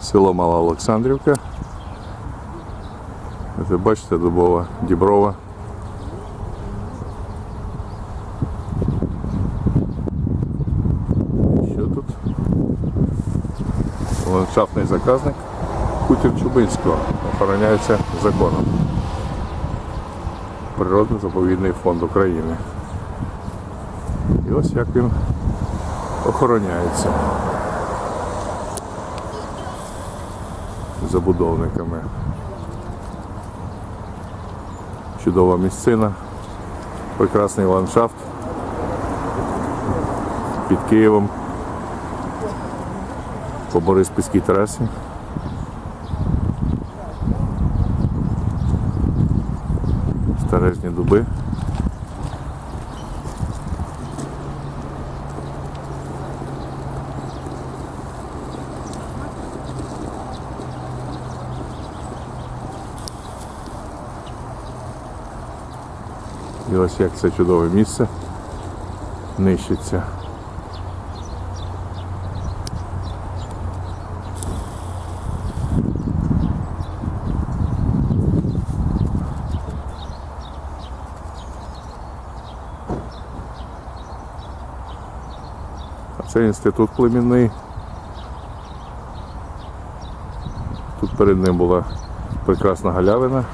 село Мала Олександрівка. Ви бачите, дубова діброва. Що тут? Ландшафтний заказник Хутір Чубинського охороняється законом. Природно-заповідний фонд України. І ось як він охороняється забудовниками. Чудова місцина, прекрасний ландшафт під Києвом по Бориспільській трасі. Старезні дуби. І ось як це чудове місце нищиться. Це інститут племінний. Тут перед ним була прекрасна галявина.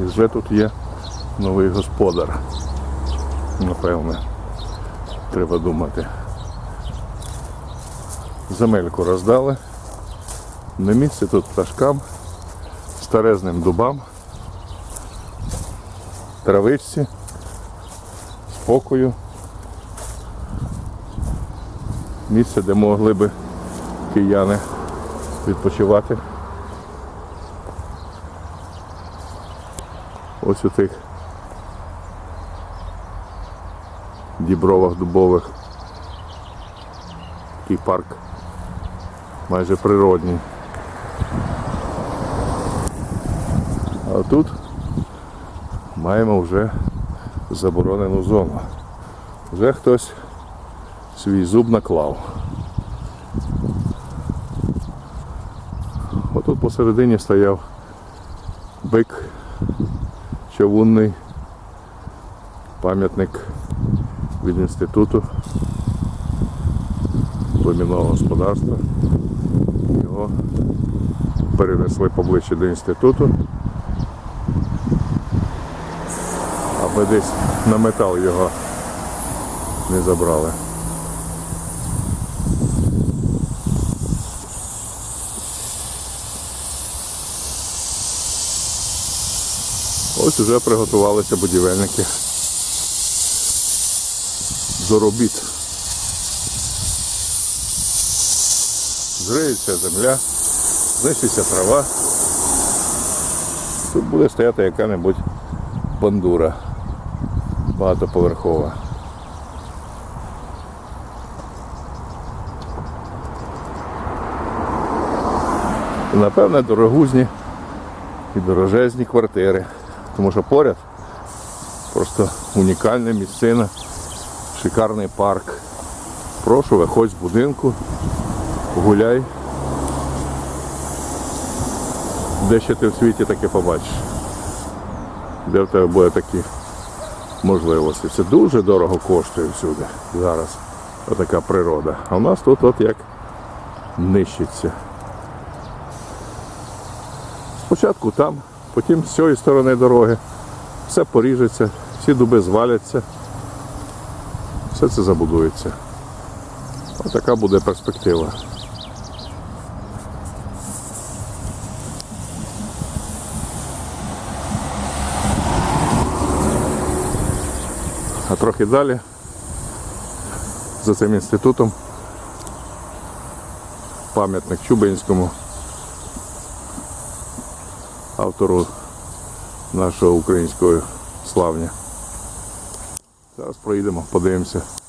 І вже тут є новий господар. Напевне, треба думати. Земельку роздали. Не місце тут пташкам, старезним дубам, травичці, спокою. Місце, де могли би кияни відпочивати. Ось у тих дібровах дубових. Такий парк майже природній. А тут маємо вже заборонену зону. Вже хтось свій зуб наклав. Отут посередині стояв бик човунний пам'ятник від інституту племінного господарства. Його перенесли поближче до інституту, аби десь на метал його не забрали. Ось уже приготувалися будівельники до робіт. Зриється земля, знищиться трава. Тут буде стояти яка-небудь бандура багатоповерхова. Напевне, дорогузні і дорожезні квартири. Тому що поряд просто унікальна місцина, шикарний парк. Прошу, виходь з будинку, гуляй. Де ще ти в світі таке побачиш? Де в тебе буде такі можливості? Це дуже дорого коштує всюди зараз. Отака природа. А в нас тут от як нищиться. Спочатку там, потім з цієї сторони дороги. Все поріжеться, всі дуби зваляться, все це забудується. Ось така буде перспектива. А трохи далі, за цим інститутом, пам'ятник Чубинському автору нашого українського славня. Зараз проїдемо, подивимося.